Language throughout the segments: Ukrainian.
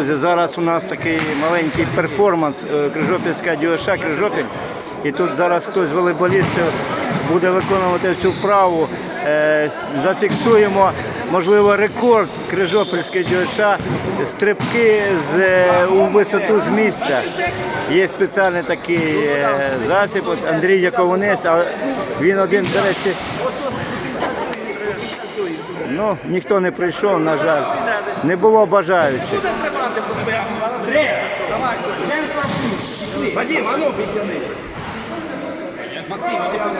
Друзі, зараз у нас такий маленький перформанс е, Крижопільська ДЮШ Крижопіль. І тут зараз хтось з волейболістів буде виконувати цю вправу. Е, Зафіксуємо, можливо, рекорд Крижопільської ДЮШ стрибки з, е, у висоту з місця. Є спеціальний такий засіб, ось Андрій Яковонець, а він один, до речі, Ну, ніхто не прийшов, на жаль. Не було бажаючих. Вадим, а ну підтяни. Максим, а.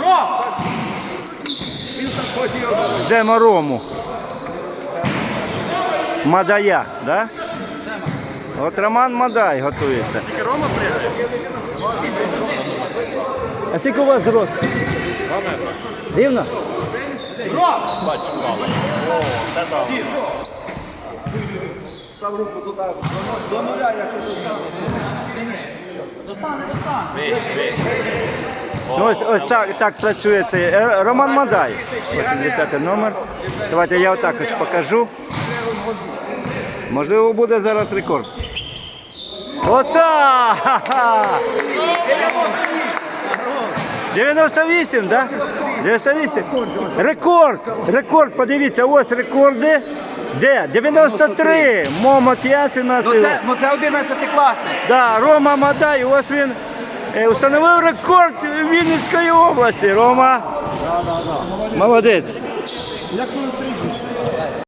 Ром! Він так хоче його забити. Ждемо Рому. Мадая, да? От Роман Мадай готується. Рома. А скільки у вас зрост? Рівно? Бачиш, мало. О, це там. Став руку туди. До нуля, якщо достане. Достане, достане. Ну, ось, ось так, так працює цей е, Роман Мадай. 80 номер. Давайте я отак ось покажу. Можливо, буде зараз рекорд. Ота! Ха-ха! 98, да? 98. Рекорд! Рекорд, подивіться, ось рекорди. Де? 93. Момот Яцин у нас. Ну це, ну це 11 класний. Да, Рома Мадай, ось він е, встановив рекорд Вінницької області. Рома. Молодець. Я коли